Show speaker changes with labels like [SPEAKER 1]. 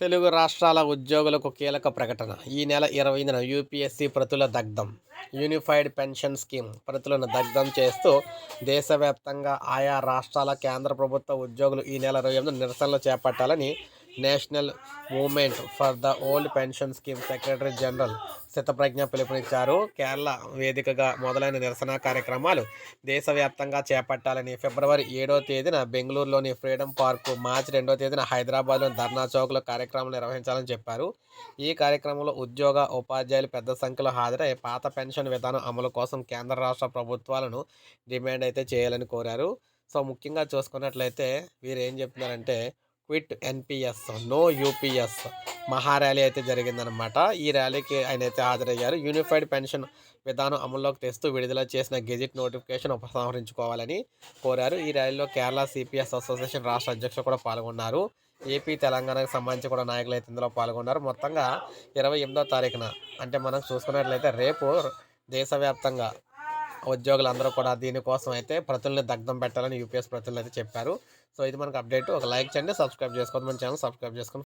[SPEAKER 1] తెలుగు రాష్ట్రాల ఉద్యోగులకు కీలక ప్రకటన. ఈ నెల ఇరవైన యూపీఎస్సీ ప్రతుల దగ్ధం. యూనిఫైడ్ పెన్షన్ స్కీమ్ ప్రతులను దగ్ధం చేస్తూ దేశవ్యాప్తంగా ఆయా రాష్ట్రాల కేంద్ర ప్రభుత్వ ఉద్యోగులు ఈ నెల ఇరవై ఎనిమిది నిరసనలు చేపట్టాలని national movement for the old pension scheme secretary general Shataprajna పిలుపునిచ్చారు. కేరళ వేదికగా మొదలైన నిరసన కార్యక్రమాలు దేశవ్యాప్తంగా చేపట్టాలని ఫిబ్రవరి ఏడో తేదీన బెంగళూరులోని ఫ్రీడమ్ పార్కు మార్చి రెండో తేదీన హైదరాబాద్లోని ధర్నా చౌక్లో కార్యక్రమం నిర్వహించాలని చెప్పారు. ఈ కార్యక్రమంలో ఉద్యోగ ఉపాధ్యాయులు పెద్ద సంఖ్యలో హాజరై పాత పెన్షన్ విధానం అమలు కోసం కేంద్ర రాష్ట్ర ప్రభుత్వాలను డిమాండ్ అయితే చేయాలని కోరారు. సో ముఖ్యంగా చూసుకున్నట్లయితే వీరు ఏం చెప్తున్నారంటే క్విట్ ఎన్పిఎస్ నో యూపీఎస్ మహా ర్యాలీ అయితే జరిగిందనమాట ఈ ర్యాలీకి ఆయన అయితే హాజరయ్యారు. యూనిఫైడ్ పెన్షన్ విధానం అమల్లోకి తెస్తూ విడుదల చేసిన గెజిట్ నోటిఫికేషన్ ఉపసంహరించుకోవాలని కోరారు. ఈ ర్యాలీలో కేరళ సిపిఎస్ అసోసియేషన్ రాష్ట్ర అధ్యక్షులు కూడా పాల్గొన్నారు. ఏపీ తెలంగాణకు సంబంధించి కూడా నాయకులు అయితే ఇందులో పాల్గొన్నారు. మొత్తంగా ఇరవై ఎనిమిదో తారీఖున అంటే మనం చూసుకున్నట్లయితే రేపు దేశవ్యాప్తంగా ఉద్యోగులందరూ కూడా దీనికోసం అయితే ప్రతుల్ని దగ్ధం పెట్టాలని యూపీఎస్ ప్రతులు అయితే చెప్పారు. సో ఇది మనకు అప్డేట్. ఒక లైక్ చేయండి సబ్స్క్రైబ్ చేసుకోండి మన ఛానల్ సబ్స్క్రైబ్ చేసుకోండి.